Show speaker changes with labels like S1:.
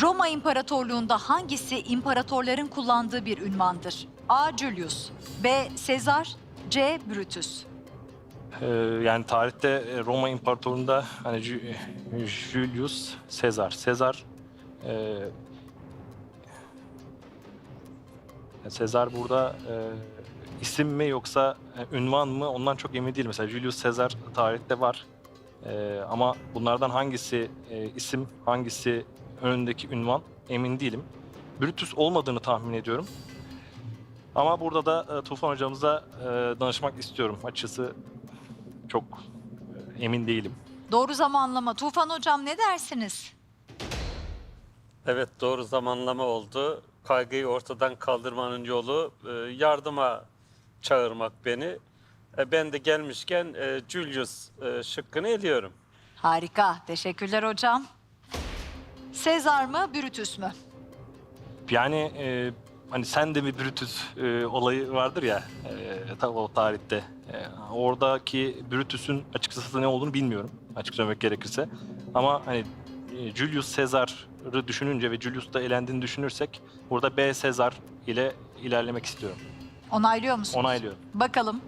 S1: Roma İmparatorluğu'nda hangisi imparatorların kullandığı bir ünvandır? A. Julius B. Sezar C. Brutus
S2: Ee, yani tarihte e, Roma İmparatorluğu'nda hani Ju- Julius Caesar. Caesar e, Caesar burada e, isim mi yoksa e, ünvan mı ondan çok emin değilim. Mesela Julius Caesar tarihte var. E, ama bunlardan hangisi e, isim, hangisi önündeki ünvan emin değilim. Brutus olmadığını tahmin ediyorum. Ama burada da e, Tufan hocamıza e, danışmak istiyorum. Açıkçası çok e, emin değilim.
S1: Doğru zamanlama. Tufan Hocam ne dersiniz?
S3: Evet doğru zamanlama oldu. Kaygıyı ortadan kaldırmanın yolu e, yardıma çağırmak beni. E, Ben de gelmişken e, Julius e, şıkkını eliyorum.
S1: Harika. Teşekkürler hocam. Sezar mı, Brutus mü?
S2: Yani e, hani sen de mi Brutus e, olayı vardır ya e, ta- o tarihte. E, oradaki Brutus'un açıkçası ne olduğunu bilmiyorum açık söylemek gerekirse. Ama hani e, Julius Caesar'ı düşününce ve Julius da elendiğini düşünürsek burada B Caesar ile ilerlemek istiyorum.
S1: Onaylıyor musunuz?
S2: Onaylıyorum.
S1: Bakalım.